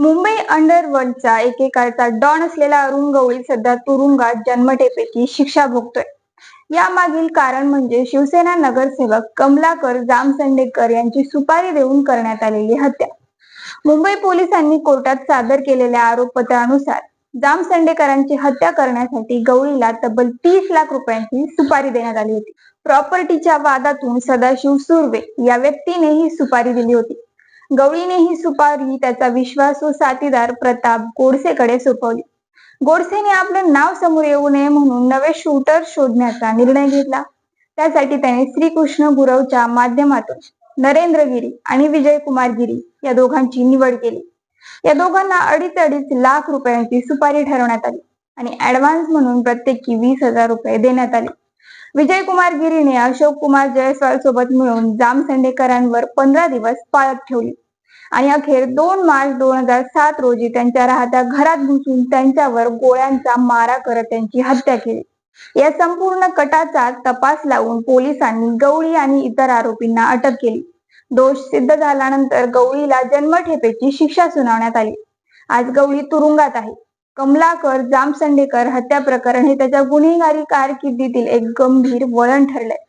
Mumbai अंडरवर्ल्डचा एकेकाळचा don असलेला अरुण गवळी सध्या तुरुंगात जन्मठेपेची शिक्षा भोगतोय. यामागील कारण म्हणजे शिवसेना नगरसेवक कमलाकर जामसंडेकर यांची सुपारी देऊन करण्यात आलेली हत्या. मुंबई पोलिसांनी कोर्टात सादर केलेल्या आरोपपत्रानुसार जामसंडेकरांची हत्या करण्यासाठी गवळीला तब्बल तीस लाख रुपयांची सुपारी देण्यात आली होती. प्रॉपर्टीच्या वादातून सदाशिव सुर्वे या व्यक्तीने ही सुपारी दिली होती. गवळीने ही सुपारी त्याचा विश्वासू साथीदार प्रताप गोडसेकडे सोपवली. गोडसेने आपलं नाव समोर येऊ नये म्हणून नवे शूटर शोधण्याचा निर्णय घेतला. त्यासाठी त्याने श्रीकृष्ण गुरवच्या माध्यमातून नरेंद्र गिरी आणि विजय कुमार गिरी या दोघांची निवड केली. या दोघांना अडीच अडीच लाख रुपयांची सुपारी ठरवण्यात आली आणि ऍडव्हान्स म्हणून प्रत्येकी वीस हजार रुपये देण्यात आले. विजय कुमार गिरीने अशोक कुमार जयस्वाल सोबत मिळून जामसंडेकरांवर पंधरा दिवस पाळत ठेवली. आणि अखेर दोन मार्च दोन हजार सात रोजी त्यांच्या राहत्या घरात घुसून त्यांच्यावर गोळ्यांचा मारा करत त्यांची हत्या केली. या संपूर्ण कटाचा तपास लावून पोलिसांनी गवळी आणि इतर आरोपींना अटक केली. दोष सिद्ध झाल्यानंतर गवळीला जन्मठेपेची शिक्षा सुनावण्यात आली. आज गवळी तुरुंगात आहे. कमलाकर जामसंडेकर हत्या प्रकरण हे त्याच्या गुन्हेगारी कारकिर्दीतील एक गंभीर वळण ठरलंय.